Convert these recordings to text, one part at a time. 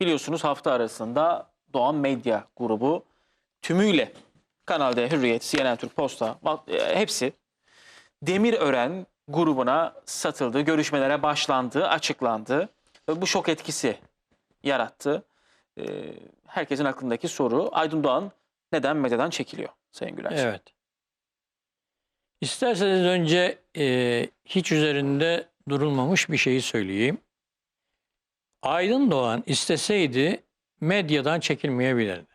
biliyorsunuz hafta arasında Doğan Medya grubu tümüyle Kanal D, Hürriyet, CNN Türk, Posta e, hepsi Demirören grubuna satıldı. Görüşmelere başlandı, açıklandı. Bu şok etkisi yarattı. Ee, herkesin aklındaki soru Aydın Doğan neden medyadan çekiliyor Sayın Güler? Evet. İsterseniz önce e, hiç üzerinde durulmamış bir şeyi söyleyeyim. Aydın Doğan isteseydi medyadan çekilmeyebilirdi.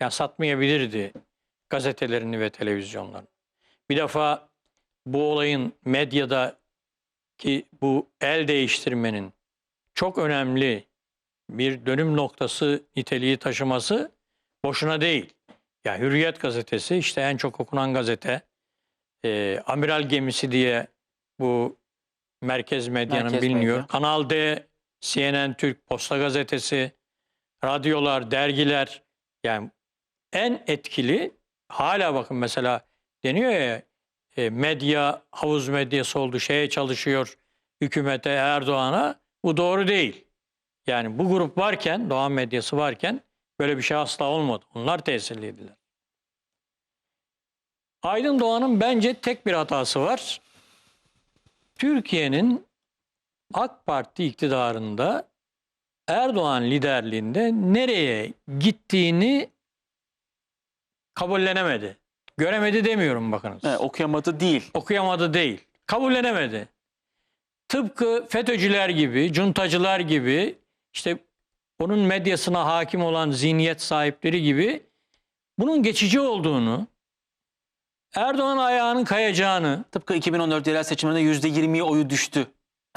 Ya satmayabilirdi gazetelerini ve televizyonlarını. Bir defa bu olayın medyada ki bu el değiştirmenin çok önemli bir dönüm noktası niteliği taşıması boşuna değil. Ya Hürriyet gazetesi işte en çok okunan gazete. Ee, Amiral gemisi diye bu merkez medyanın Merkez biliniyor. medya. Kanal D, CNN Türk, Posta gazetesi, radyolar, dergiler. Yani en etkili hala bakın mesela deniyor ya e, medya havuz medyası oldu şeye çalışıyor hükümete Erdoğan'a bu doğru değil. Yani bu grup varken Doğan medyası varken böyle bir şey asla olmadı. Onlar tesirliydiler. Aydın Doğan'ın bence tek bir hatası var. Türkiye'nin AK Parti iktidarında Erdoğan liderliğinde nereye gittiğini kabullenemedi. Göremedi demiyorum bakınız. Evet, okuyamadı değil. Okuyamadı değil. Kabullenemedi. Tıpkı FETÖ'cüler gibi, cuntacılar gibi, işte onun medyasına hakim olan zihniyet sahipleri gibi bunun geçici olduğunu, Erdoğan ayağının kayacağını, Tıpkı 2014 yerel seçimlerinde %20'ye oyu düştü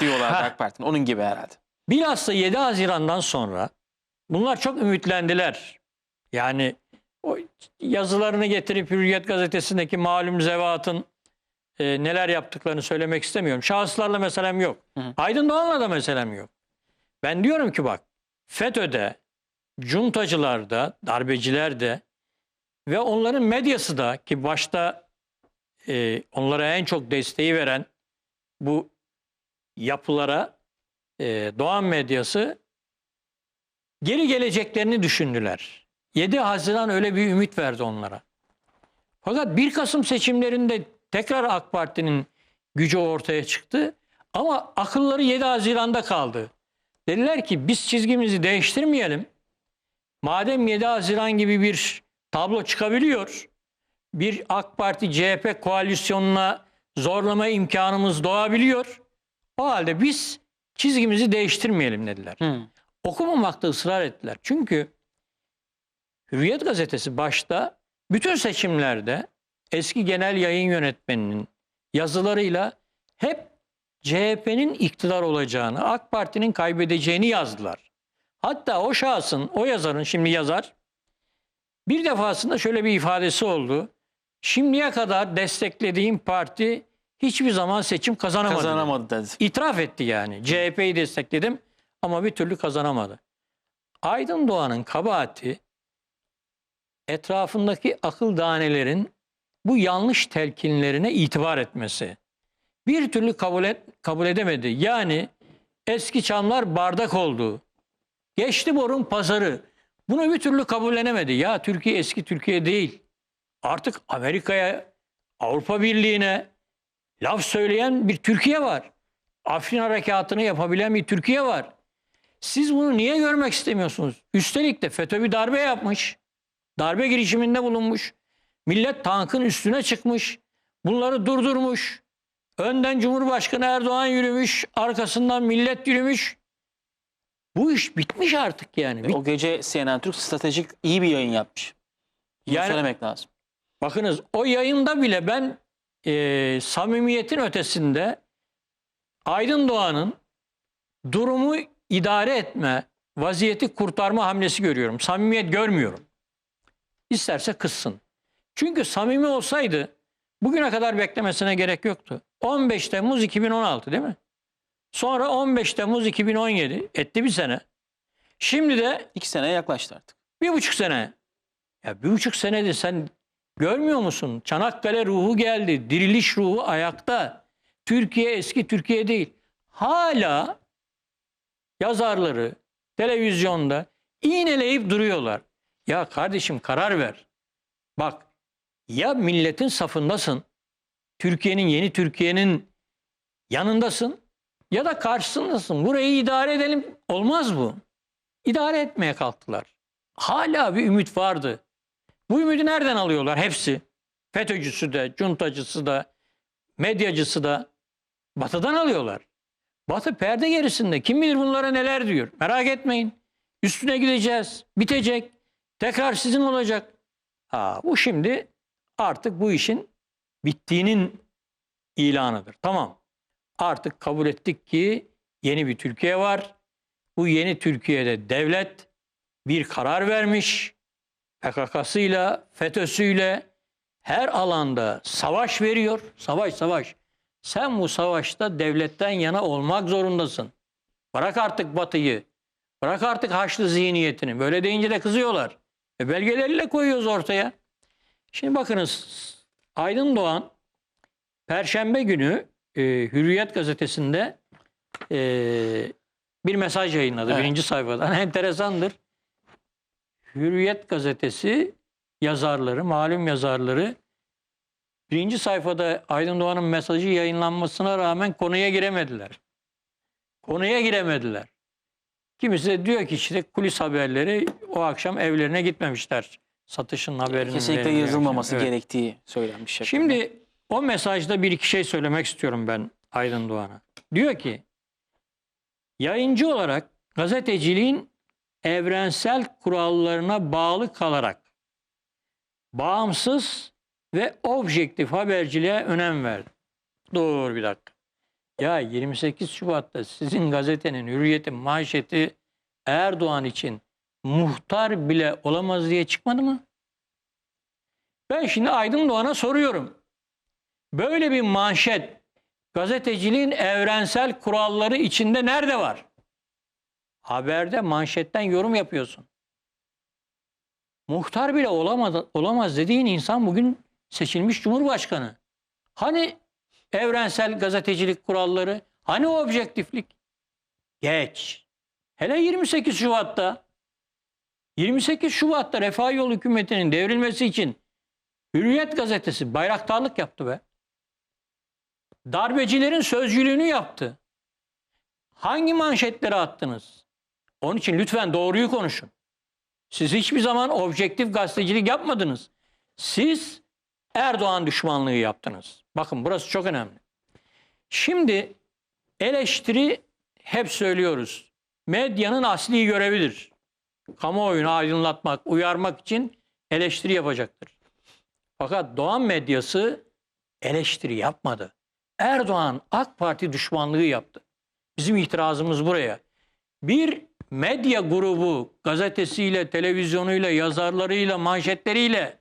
diyorlardı Ha. AK Parti'nin. Onun gibi herhalde. Bilhassa 7 Haziran'dan sonra bunlar çok ümitlendiler. Yani o yazılarını getirip Hürriyet gazetesindeki malum zevatın e, neler yaptıklarını söylemek istemiyorum. Şahıslarla meselem yok. Hı hı. Aydın Doğan'la da meselem yok. Ben diyorum ki bak FETÖ'de, cuntacılarda, darbecilerde ve onların medyası da ki başta e, onlara en çok desteği veren bu yapılara e, Doğan medyası geri geleceklerini düşündüler. 7 Haziran öyle bir ümit verdi onlara. Fakat 1 Kasım seçimlerinde tekrar AK Parti'nin gücü ortaya çıktı. Ama akılları 7 Haziran'da kaldı. Dediler ki biz çizgimizi değiştirmeyelim. Madem 7 Haziran gibi bir tablo çıkabiliyor, bir AK Parti CHP koalisyonuna zorlama imkanımız doğabiliyor. O halde biz çizgimizi değiştirmeyelim dediler. Hı. Okumamakta ısrar ettiler. Çünkü Hürriyet gazetesi başta bütün seçimlerde eski genel yayın yönetmeninin yazılarıyla hep CHP'nin iktidar olacağını, AK Parti'nin kaybedeceğini yazdılar. Hatta o şahsın, o yazarın şimdi yazar bir defasında şöyle bir ifadesi oldu. Şimdiye kadar desteklediğim parti hiçbir zaman seçim kazanamadı. Kazanamadı dedi. İtiraf etti yani. CHP'yi destekledim ama bir türlü kazanamadı. Aydın Doğan'ın kabahati etrafındaki akıl danelerin bu yanlış telkinlerine itibar etmesi. Bir türlü kabul, et, kabul edemedi. Yani eski çamlar bardak oldu. Geçti borun pazarı. Bunu bir türlü kabullenemedi. Ya Türkiye eski Türkiye değil. Artık Amerika'ya, Avrupa Birliği'ne laf söyleyen bir Türkiye var. Afrin harekatını yapabilen bir Türkiye var. Siz bunu niye görmek istemiyorsunuz? Üstelik de FETÖ bir darbe yapmış. Darbe girişiminde bulunmuş. Millet tankın üstüne çıkmış. Bunları durdurmuş. Önden Cumhurbaşkanı Erdoğan yürümüş. Arkasından millet yürümüş. Bu iş bitmiş artık yani. Bit- O gece CNN Türk stratejik iyi bir yayın yapmış. Bunu Yani- söylemek lazım. Bakınız o yayında bile ben e, samimiyetin ötesinde Aydın Doğan'ın durumu idare etme, vaziyeti kurtarma hamlesi görüyorum. Samimiyet görmüyorum. İsterse kızsın. Çünkü samimi olsaydı bugüne kadar beklemesine gerek yoktu. 15 Temmuz 2016 değil mi? Sonra 15 Temmuz 2017 etti bir sene. Şimdi de İki seneye yaklaştı artık. bir buçuk sene. Ya bir buçuk senedir sen görmüyor musun? Çanakkale ruhu geldi. Diriliş ruhu ayakta. Türkiye eski Türkiye değil. Hala yazarları, televizyonda iğneleyip duruyorlar. Ya kardeşim karar ver. Bak ya milletin safındasın. Türkiye'nin yeni Türkiye'nin yanındasın ya da karşısındasın. Burayı idare edelim. Olmaz bu. İdare etmeye kalktılar. Hala bir ümit vardı. Bu ümidi nereden alıyorlar? Hepsi. FETÖ'cüsü de, cuntacısı da, medyacısı da batıdan alıyorlar. Batı perde gerisinde. Kim bilir bunlara neler diyor. Merak etmeyin. Üstüne gideceğiz. Bitecek. Tekrar sizin olacak. Ha, bu şimdi artık bu işin bittiğinin ilanıdır. Tamam. Artık kabul ettik ki yeni bir Türkiye var. Bu yeni Türkiye'de devlet bir karar vermiş. PKK'sıyla, FETÖ'süyle her alanda savaş veriyor. Savaş savaş. Sen bu savaşta devletten yana olmak zorundasın. Bırak artık Batı'yı. Bırak artık Haçlı zihniyetini. Böyle deyince de kızıyorlar. E belgeleriyle koyuyoruz ortaya. Şimdi bakınız Aydın Doğan Perşembe günü e, Hürriyet gazetesinde e, bir mesaj yayınladı Evet. birinci sayfadan. Enteresandır. Hürriyet gazetesi yazarları, malum yazarları birinci sayfada Aydın Doğan'ın mesajı yayınlanmasına rağmen konuya giremediler. Konuya giremediler. Kimisi de diyor ki işte kulis haberleri o akşam evlerine gitmemişler. Satışın haberinin Kesinlikle yazılmaması. Evet. gerektiği söylenmiş. şeklinde. Şimdi o mesajda bir iki şey söylemek istiyorum ben Aydın Doğan'a. Diyor ki yayıncı olarak gazeteciliğin evrensel kurallarına bağlı kalarak bağımsız ve objektif haberciliğe önem verdi. Dur bir dakika. Ya 28 Şubat'ta sizin gazetenin hürriyetin manşeti Erdoğan için muhtar bile olamaz diye çıkmadı mı? Ben şimdi Aydın Doğan'a soruyorum. Böyle bir manşet gazeteciliğin evrensel kuralları içinde nerede var? Haberde manşetten yorum yapıyorsun. Muhtar bile olamaz, olamaz dediğin insan bugün seçilmiş cumhurbaşkanı. Hani evrensel gazetecilik kuralları? Hani objektiflik? Geç. Hele 28 Şubat'ta 28 Şubat'ta Refah Yol hükümetinin devrilmesi için Hürriyet gazetesi bayraktarlık yaptı be. Darbecilerin sözcülüğünü yaptı. Hangi manşetleri attınız? Onun için lütfen doğruyu konuşun. Siz hiçbir zaman objektif gazetecilik yapmadınız. Siz Erdoğan düşmanlığı yaptınız. Bakın burası çok önemli. Şimdi eleştiri hep söylüyoruz. Medyanın asli görevidir. Kamuoyunu aydınlatmak, uyarmak için eleştiri yapacaktır. Fakat Doğan medyası eleştiri yapmadı. Erdoğan AK Parti düşmanlığı yaptı. Bizim itirazımız buraya. Bir medya grubu gazetesiyle, televizyonuyla, yazarlarıyla, manşetleriyle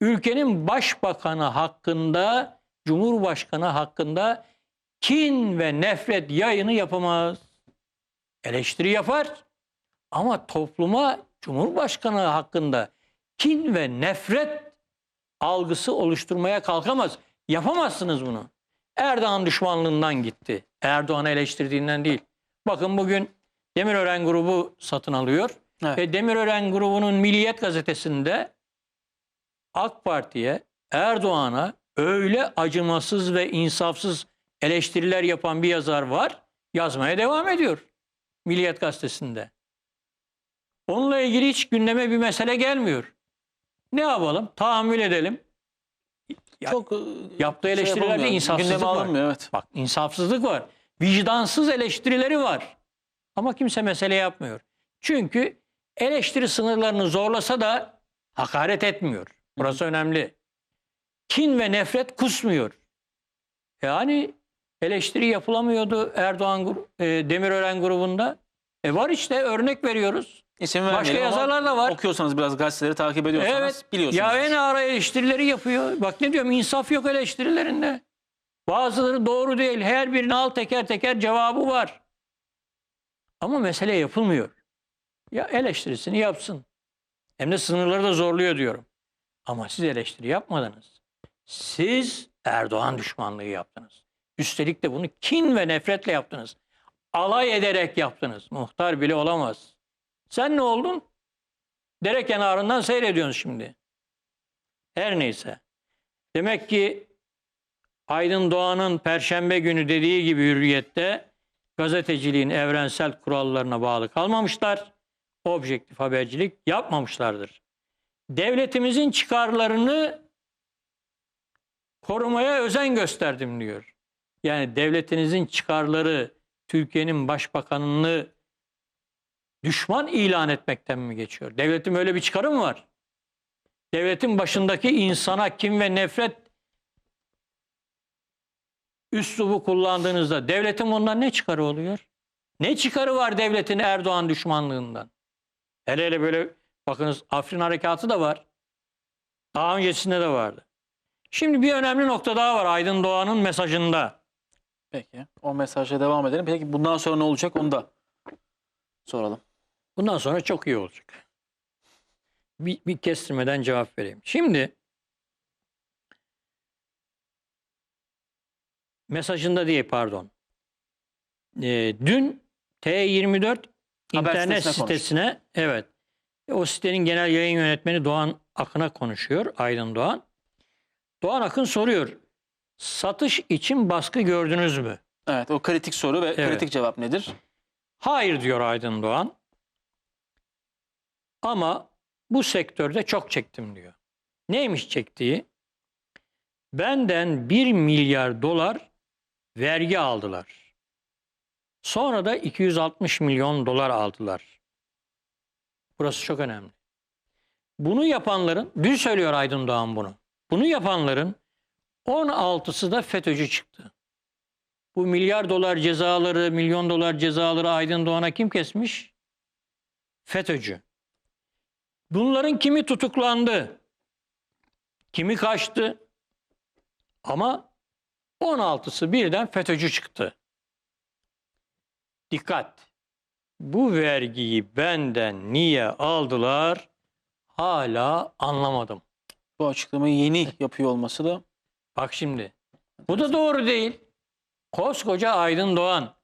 ülkenin başbakanı hakkında, cumhurbaşkanı hakkında kin ve nefret yayını yapamaz. Eleştiri yapar ama topluma cumhurbaşkanı hakkında kin ve nefret algısı oluşturmaya kalkamaz. Yapamazsınız bunu. Erdoğan düşmanlığından gitti. Erdoğan'ı eleştirdiğinden değil. Bakın bugün Demirören grubu satın alıyor. Evet. Ve Demirören grubunun Milliyet gazetesinde AK Parti'ye, Erdoğan'a öyle acımasız ve insafsız eleştiriler yapan bir yazar var. Yazmaya devam ediyor. Milliyet gazetesinde. Onunla ilgili hiç gündeme bir mesele gelmiyor. Ne yapalım? Tahammül edelim. Ya- çok e, Yaptığı şey eleştirilerde yapılmıyor, insafsızlık var. evet. Bak insafsızlık var. Vicdansız eleştirileri var. Ama kimse mesele yapmıyor. Çünkü eleştiri sınırlarını zorlasa da hakaret etmiyor. Burası önemli. Kin ve nefret kusmuyor. Yani eleştiri yapılamıyordu Erdoğan e, Demirören grubunda. E var işte örnek veriyoruz. İsim Başka yazarlar da var. Okuyorsanız biraz gazeteleri takip ediyorsanız Evet. biliyorsunuz. Ya en ağır eleştirileri yapıyor. Bak ne diyorum insaf yok eleştirilerinde. Bazıları doğru değil. Her birini al teker teker cevabı var. Ama mesele yapılmıyor. Ya eleştirisini yapsın. Hem de sınırları da zorluyor diyorum. Ama siz eleştiri yapmadınız. Siz Erdoğan düşmanlığı yaptınız. Üstelik de bunu kin ve nefretle yaptınız. alay ederek yaptınız. Muhtar bile olamaz. Sen ne oldun? Dere kenarından seyrediyorsun şimdi. Her neyse. Demek ki Aydın Doğan'ın Perşembe günü dediği gibi hürriyette gazeteciliğin evrensel kurallarına bağlı kalmamışlar. Objektif habercilik yapmamışlardır. Devletimizin çıkarlarını korumaya özen gösterdim diyor. Yani devletinizin çıkarları Türkiye'nin başbakanını düşman ilan etmekten mi geçiyor? Devletin öyle bir çıkarı mı var? Devletin başındaki insana kim ve nefret üslubu kullandığınızda devletin ondan ne çıkarı oluyor? Ne çıkarı var devletin Erdoğan düşmanlığından? Hele hele böyle bakınız Afrin Harekatı da var. Daha öncesinde de vardı. Şimdi bir önemli nokta daha var Aydın Doğan'ın mesajında. Peki. O mesajla devam edelim. Peki bundan sonra ne olacak onu da soralım. Bundan sonra çok iyi olacak. Bir, bir kestirmeden cevap vereyim. Şimdi mesajında diye pardon. Ee, dün T24 Haber internet sitesine sitesine evet o sitenin genel yayın yönetmeni Doğan Akın'a konuşuyor. Aydın Doğan. Doğan Akın soruyor. Satış için baskı gördünüz mü? Evet o kritik soru ve Evet. kritik cevap nedir? Hayır diyor Aydın Doğan. Ama bu sektörde çok çektim diyor. Neymiş çektiği? Benden 1 milyar dolar vergi aldılar. Sonra da 260 milyon dolar aldılar. Burası çok önemli. Bunu yapanların, dün söylüyor Aydın Doğan bunu. Bunu yapanların 16'sı da FETÖ'cü çıktı. Bu milyar dolar cezaları, milyon dolar cezaları Aydın Doğan'a kim kesmiş? FETÖ'cü. Bunların kimi tutuklandı? Kimi kaçtı? Ama 16'sı birden FETÖ'cü çıktı. Dikkat! Bu vergiyi benden niye aldılar? Hala anlamadım. Bu açıklamayı yeni yapıyor olması da Bak şimdi. Bu da doğru değil. Koskoca Aydın Doğan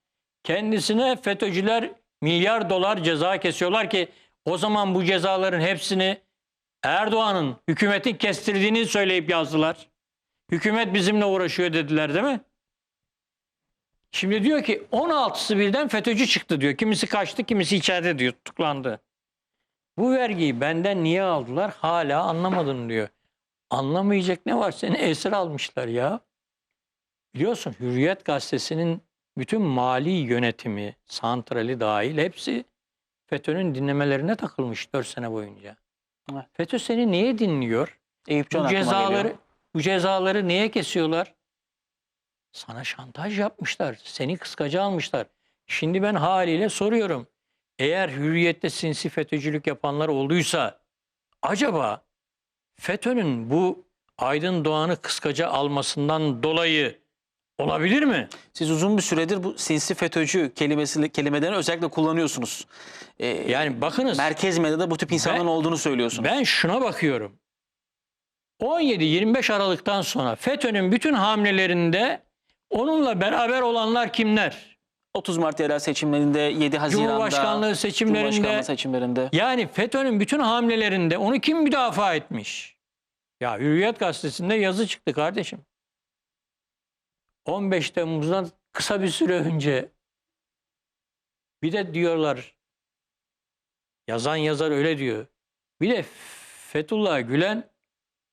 kendisine FETÖ'cüler milyar dolar ceza kesiyorlar ki o zaman bu cezaların hepsini Erdoğan'ın hükümetin kestirdiğini söyleyip yazdılar. Hükümet bizimle uğraşıyor dediler değil mi? Şimdi diyor ki 16'sı birden FETÖ'cü çıktı diyor. Kimisi kaçtı, kimisi içeride diyor, tutuklandı. Bu vergiyi benden niye aldılar? Hala anlamadım diyor. Anlamayacak ne var? Seni esir almışlar ya. Biliyorsun Hürriyet Gazetesi'nin bütün mali yönetimi, santrali dahil hepsi FETÖ'nün dinlemelerine takılmış 4 sene boyunca. Evet. FETÖ seni niye dinliyor? Eyüp Can Bu cezaları. Bu cezaları niye kesiyorlar? Sana şantaj yapmışlar. Seni kıskaca almışlar. Şimdi ben haliyle soruyorum. Eğer hürriyette sinsi FETÖ'cülük yapanlar olduysa acaba FETÖ'nün bu Aydın Doğan'ı kıskaca almasından dolayı olabilir mi? Siz uzun bir süredir bu sinsi FETÖ'cü kelimelerini özellikle kullanıyorsunuz. Ee, Yani bakınız merkez medyada bu tip insanların Ben- olduğunu söylüyorsunuz. ben şuna bakıyorum. 17-25 Aralık'tan sonra FETÖ'nün bütün hamlelerinde onunla beraber olanlar kimler? 30 Mart yerel seçimlerinde 7 Haziran'da Cumhurbaşkanlığı seçimlerinde Cumhurbaşkanlığı seçimlerinde yani FETÖ'nün bütün hamlelerinde onu kim müdafaa etmiş? Ya Hürriyet Gazetesi'nde yazı çıktı kardeşim. 15 Temmuz'dan kısa bir süre önce bir de diyorlar yazan yazar öyle diyor. Bir de Fethullah Gülen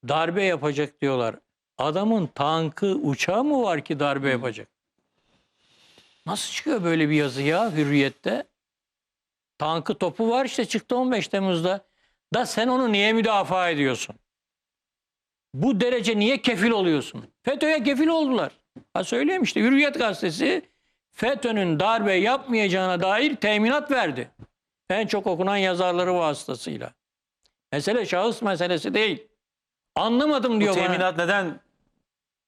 darbe yapacak diyorlar. Adamın tankı uçağı mı var ki darbe yapacak? Nasıl çıkıyor böyle bir yazı ya Hürriyet'te? Tankı topu var işte çıktı 15 Temmuz'da. Da sen onu niye müdafaa ediyorsun? Bu derece niye kefil oluyorsun? FETÖ'ye kefil oldular. Ha söyleyeyim işte Hürriyet Gazetesi FETÖ'nün darbe yapmayacağına dair teminat verdi. En çok okunan yazarları vasıtasıyla. Mesele şahıs meselesi değil. Anlamadım bu diyor bana. teminat neden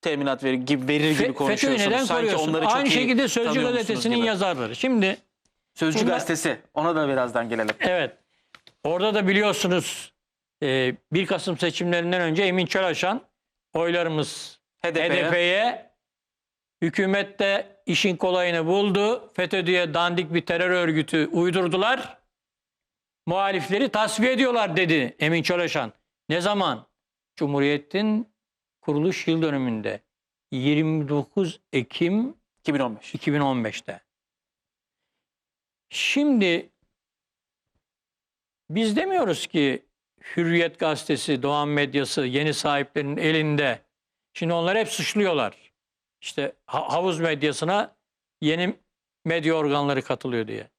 teminat verir gibi verir gibi Fe- FETÖ'yü konuşuyorsunuz. neden Sanki koruyorsun? onları çok Aynı iyi şekilde Sözcü tanıyormuşsunuz Gazetesi'nin gibi. yazarları. Şimdi Sözcü Bunlar- gazetesi. Ona da birazdan gelelim. Evet. Orada da biliyorsunuz e, 1 Kasım seçimlerinden önce Emin Çölaşan oylarımız HDP'ye HDP'ye Hükümet de işin kolayını buldu. FETÖ diye dandik bir terör örgütü uydurdular. Muhalifleri tasfiye ediyorlar dedi Emin Çalışan. Ne zaman? Cumhuriyet'in kuruluş yıl dönümünde 29 Ekim 2015. 2015'te. Şimdi biz demiyoruz ki Hürriyet gazetesi, Doğan medyası yeni sahiplerinin elinde. Şimdi onlar hep suçluyorlar. İşte ha- havuz medyasına yeni medya organları katılıyor diye.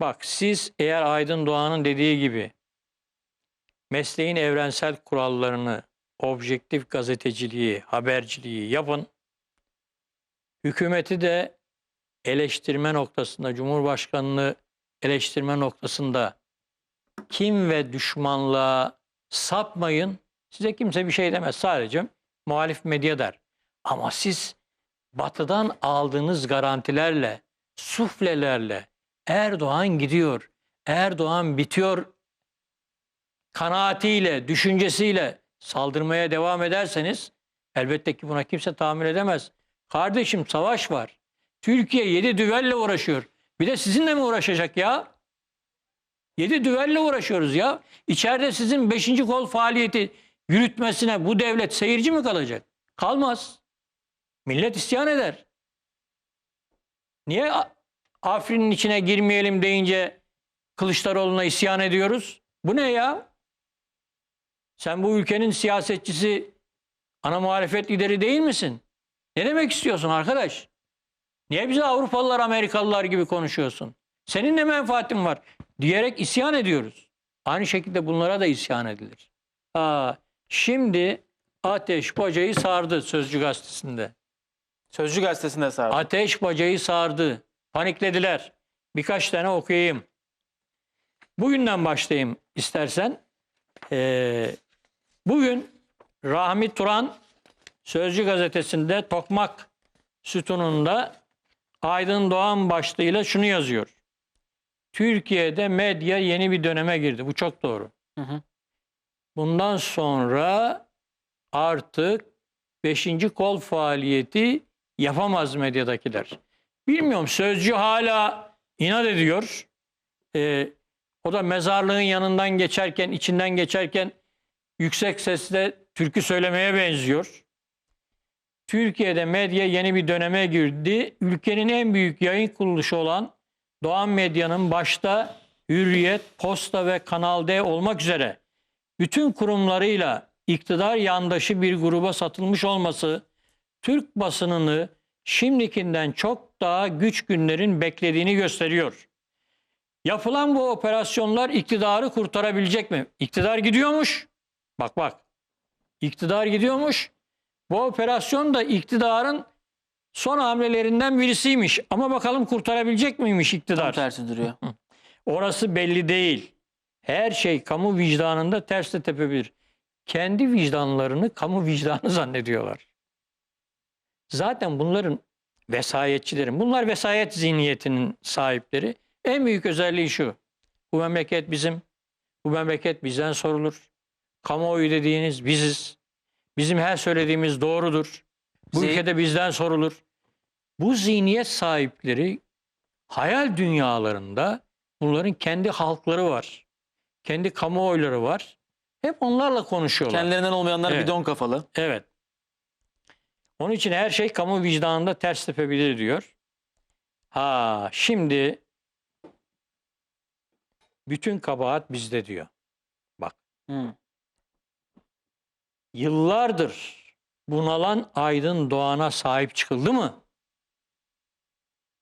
Bak siz eğer Aydın Doğan'ın dediği gibi mesleğin evrensel kurallarını, objektif gazeteciliği, haberciliği yapın. Hükümeti de eleştirme noktasında, Cumhurbaşkanlığı eleştirme noktasında kim ve düşmanlığa sapmayın. Size kimse bir şey demez. Sadece muhalif medya der. Ama siz batıdan aldığınız garantilerle, suflelerle Erdoğan gidiyor, Erdoğan bitiyor kanaatiyle, düşüncesiyle saldırmaya devam ederseniz elbette ki buna kimse tahammül edemez. Kardeşim savaş var. Türkiye yedi düvelle uğraşıyor. Bir de sizinle mi uğraşacak ya? Yedi düvelle uğraşıyoruz ya. İçeride sizin beşinci kol faaliyeti yürütmesine bu devlet seyirci mi kalacak? Kalmaz. Millet isyan eder. Niye Afrin'in içine girmeyelim deyince Kılıçdaroğlu'na isyan ediyoruz? Bu ne ya? Sen bu ülkenin siyasetçisi, ana muhalefet lideri değil misin? Ne demek istiyorsun arkadaş? Niye bize Avrupalılar, Amerikalılar gibi konuşuyorsun? Senin ne menfaatin var? Diyerek isyan ediyoruz. Aynı şekilde bunlara da isyan edilir. Aa, şimdi Ateş Bacayı sardı Sözcü Gazetesi'nde. Sözcü gazetesinde sardı. Ateş bacayı sardı. Paniklediler. Birkaç tane okuyayım. Bugünden başlayayım istersen. Ee, bugün Rahmi Turan Sözcü gazetesinde Tokmak sütununda Aydın Doğan başlığıyla şunu yazıyor. Türkiye'de medya yeni bir döneme girdi. Bu çok doğru. Hı hı. Bundan sonra artık beşinci kol faaliyeti yapamaz medyadakiler. Bilmiyorum sözcü hala inat ediyor. Ee, o da mezarlığın yanından geçerken, içinden geçerken yüksek sesle türkü söylemeye benziyor. Türkiye'de medya yeni bir döneme girdi. Ülkenin en büyük yayın kuruluşu olan Doğan Medya'nın başta Hürriyet, Posta ve Kanal D olmak üzere bütün kurumlarıyla iktidar yandaşı bir gruba satılmış olması Türk basınını şimdikinden çok daha güç günlerin beklediğini gösteriyor. Yapılan bu operasyonlar iktidarı kurtarabilecek mi? İktidar gidiyormuş. Bak bak. İktidar gidiyormuş. Bu operasyon da iktidarın son hamlelerinden birisiymiş. Ama bakalım kurtarabilecek miymiş Tam iktidar? tersi duruyor. Orası belli değil. Her şey kamu vicdanında ters de tepebilir. Kendi vicdanlarını kamu vicdanı zannediyorlar. Zaten bunların vesayetçilerin, bunlar vesayet zihniyetinin sahipleri. En büyük özelliği şu. Bu memleket bizim, bu memleket bizden sorulur. Kamuoyu dediğiniz biziz. Bizim her söylediğimiz doğrudur. Bu Zi- ülkede bizden sorulur. Bu zihniyet sahipleri hayal dünyalarında bunların kendi halkları var. Kendi kamuoyları var. Hep onlarla konuşuyorlar. Kendilerinden olmayanlar Evet. bidon kafalı. Evet. Onun için her şey kamu vicdanında ters tepebilir diyor. Ha şimdi bütün kabahat bizde diyor. Hı. Yıllardır bunalan Aydın Doğan'a sahip çıkıldı mı?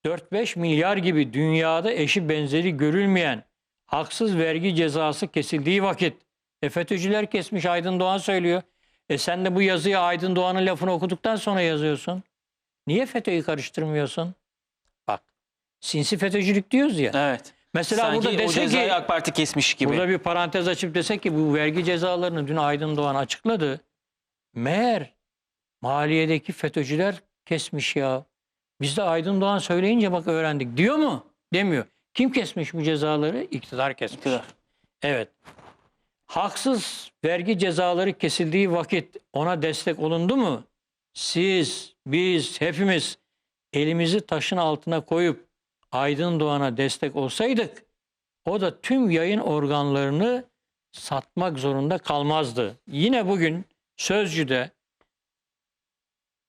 4-5 milyar gibi dünyada eşi benzeri görülmeyen haksız vergi cezası kesildiği vakit e FETÖ'cüler kesmiş Aydın Doğan söylüyor. E sen de bu yazıyı Aydın Doğan'ın lafını okuduktan sonra yazıyorsun. Niye FETÖ'yü karıştırmıyorsun? Bak sinsi FETÖ'cülük diyoruz ya. Evet. Mesela Sanki burada o dese cezayı ki AK Parti kesmiş gibi. Burada bir parantez açıp desek ki bu vergi cezalarını dün Aydın Doğan açıkladı. Meğer maliyedeki FETÖ'cüler kesmiş ya. Biz de Aydın Doğan söyleyince bak öğrendik. Diyor mu? Demiyor. Kim kesmiş bu cezaları? İktidar kesmiş. İktidar. Evet. Haksız vergi cezaları kesildiği vakit ona destek olundu mu? siz, biz, hepimiz elimizi taşın altına koyup Aydın Doğan'a destek olsaydık o da tüm yayın organlarını satmak zorunda kalmazdı. Yine bugün Sözcü'de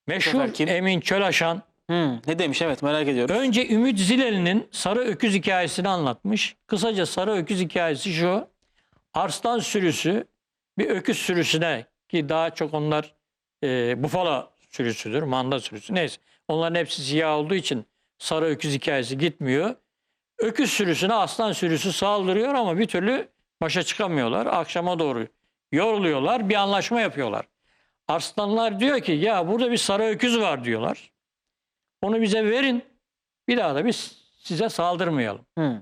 meşhur kim? Emin Çölaşan Hmm, ne demiş evet merak ediyorum. Önce Ümit Zileli'nin Sarı Öküz hikayesini anlatmış. Kısaca Sarı Öküz hikayesi şu. Arslan sürüsü bir öküz sürüsüne ki daha çok onlar e, bufala sürüsüdür, manda sürüsü neyse. Onların hepsi siyah olduğu için Sarı Öküz hikayesi gitmiyor. Öküz sürüsüne aslan sürüsü saldırıyor ama bir türlü başa çıkamıyorlar. Akşama doğru yoruluyorlar, bir anlaşma yapıyorlar. Arslanlar diyor ki ya burada bir sarı öküz var diyorlar. Onu bize verin. Bir daha da biz size saldırmayalım. Hmm.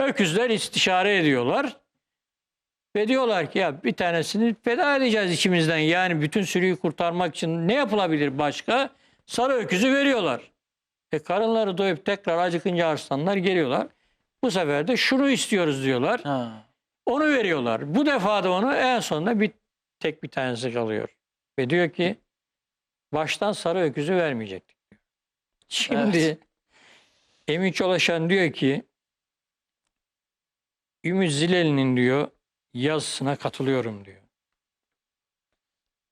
Öküzler istişare ediyorlar. Ve diyorlar ki ya bir tanesini feda edeceğiz içimizden. Yani bütün sürüyü kurtarmak için ne yapılabilir başka? Sarı öküzü veriyorlar. E karınları doyup tekrar acıkınca arslanlar geliyorlar. Bu sefer de şunu istiyoruz diyorlar. Ha. Onu veriyorlar. Bu defa da onu en sonunda bir tek bir tanesi kalıyor. Ve diyor ki baştan sarı öküzü vermeyecektik. diyor. Şimdi Evet. Emin Çolaşan diyor ki Ümit Zileli'nin diyor yazısına katılıyorum diyor.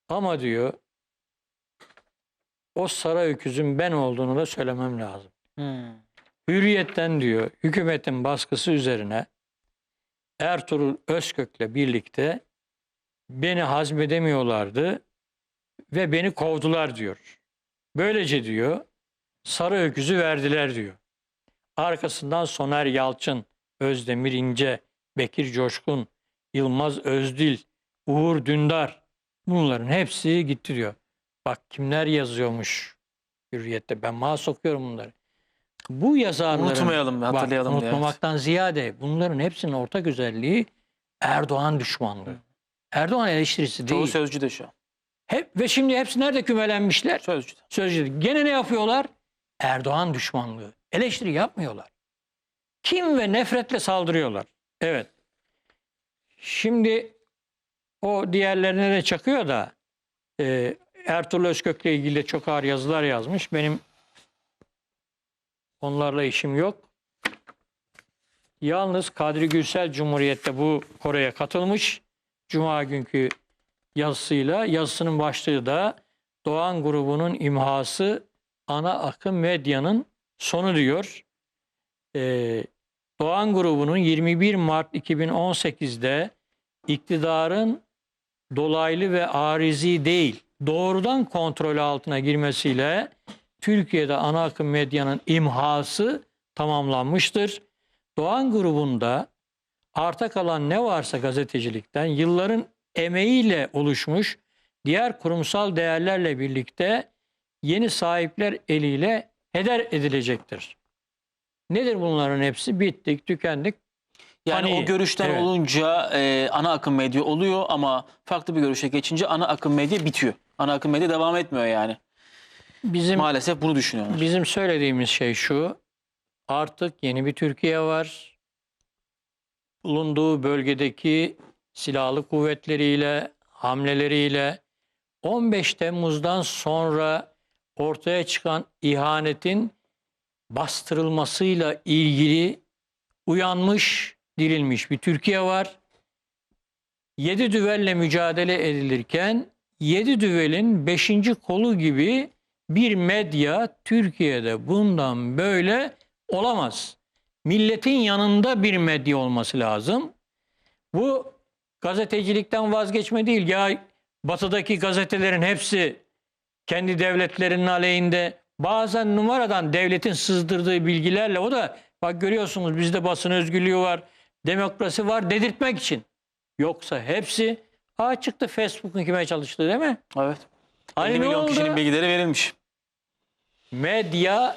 Ama diyor o sarı öküzün ben olduğunu da söylemem lazım. Hmm. Hürriyetten diyor hükümetin baskısı üzerine Ertuğrul Özkök'le birlikte beni hazmedemiyorlardı ve beni kovdular diyor. Böylece diyor sarı öküzü verdiler diyor. Arkasından Soner Yalçın, Özdemir İnce, Bekir Coşkun, Yılmaz Özdil, Uğur Dündar bunların hepsi gitti diyor. Bak kimler yazıyormuş Hürriyet'te ben mağaz okuyorum bunları. Bu yazarların Unutmayalım, Bak, hatırlayalım evet. unutmamaktan ziyade bunların hepsinin ortak özelliği Erdoğan düşmanlığı. Erdoğan eleştirisi Çoğu değil. sözcüde şu an. Hep, ve şimdi hepsi nerede kümelenmişler? Sözcüde. Sözcüde. Gene ne yapıyorlar? Erdoğan düşmanlığı. Eleştiri yapmıyorlar. Kim ve nefretle saldırıyorlar. Evet. Şimdi o diğerlerine de çakıyor da e, Ertuğrul Özkök'le ilgili çok ağır yazılar yazmış. Benim onlarla işim yok. Yalnız Kadri Gürsel Cumhuriyet'te bu Kore'ye katılmış. Cuma günkü yazısıyla yazısının başlığı da Doğan grubunun imhası ana akım medyanın sonu diyor. Ee, Doğan grubunun 21 Mart 2018'de iktidarın dolaylı ve arizi değil doğrudan kontrol altına girmesiyle Türkiye'de ana akım medyanın imhası tamamlanmıştır. Doğan grubunda arta kalan ne varsa gazetecilikten yılların emeğiyle oluşmuş diğer kurumsal değerlerle birlikte yeni sahipler eliyle heder edilecektir. Nedir bunların hepsi? Bittik, tükendik. Yani Hani- o görüşten evet. olunca e, ana akım medya oluyor ama farklı bir görüşe geçince ana akım medya bitiyor. Ana akım medya devam etmiyor yani. Bizim Maalesef bunu düşünüyorlar. Bizim söylediğimiz şey şu. Artık yeni bir Türkiye var. Bulunduğu bölgedeki silahlı kuvvetleriyle, hamleleriyle 15 Temmuz'dan sonra ortaya çıkan ihanetin bastırılmasıyla ilgili uyanmış, dirilmiş bir Türkiye var. Yedi düvelle mücadele edilirken yedi düvelin beşinci kolu gibi bir medya Türkiye'de bundan böyle olamaz. Milletin yanında bir medya olması lazım. Bu gazetecilikten vazgeçme değil. Ya batıdaki gazetelerin hepsi kendi devletlerinin aleyhinde bazen numaradan devletin sızdırdığı bilgilerle o da bak görüyorsunuz bizde basın özgürlüğü var, demokrasi var dedirtmek için. Yoksa hepsi ha çıktı Facebook'un kime çalıştı değil mi? Evet. Hani 50 ne milyon oldu? kişinin bilgileri verilmiş. medya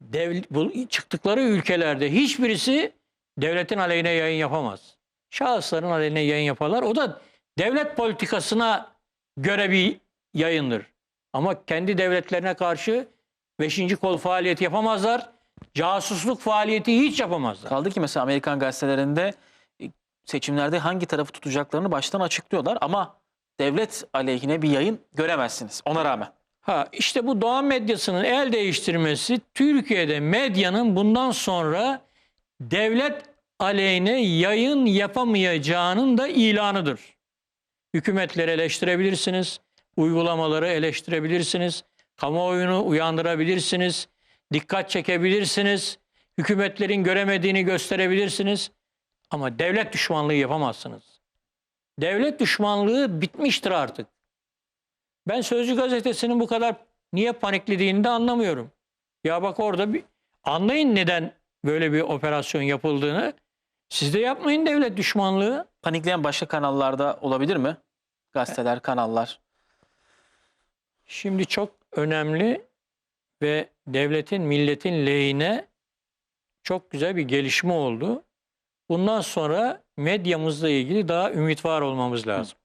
dev, bu çıktıkları ülkelerde hiçbirisi devletin aleyhine yayın yapamaz. Şahısların aleyhine yayın yaparlar. O da devlet politikasına göre bir yayındır. Ama kendi devletlerine karşı beşinci kol faaliyeti yapamazlar. Casusluk faaliyeti hiç yapamazlar. Kaldı ki mesela Amerikan gazetelerinde seçimlerde hangi tarafı tutacaklarını baştan açıklıyorlar ama devlet aleyhine bir yayın göremezsiniz ona rağmen. Ha işte bu Doğan medyasının el değiştirmesi Türkiye'de medyanın bundan sonra devlet aleyhine yayın yapamayacağının da ilanıdır. Hükümetleri eleştirebilirsiniz, uygulamaları eleştirebilirsiniz, kamuoyunu uyandırabilirsiniz, dikkat çekebilirsiniz, hükümetlerin göremediğini gösterebilirsiniz ama devlet düşmanlığı yapamazsınız. Devlet düşmanlığı bitmiştir artık. Ben Sözcü gazetesinin bu kadar niye paniklediğini de anlamıyorum. Ya bak orada bir anlayın neden böyle bir operasyon yapıldığını. Siz de yapmayın devlet düşmanlığı. Panikleyen başka kanallarda olabilir mi? Gazeteler, kanallar. Şimdi çok önemli ve devletin, milletin lehine çok güzel bir gelişme oldu. Bundan sonra medyamızla ilgili daha ümit var olmamız lazım.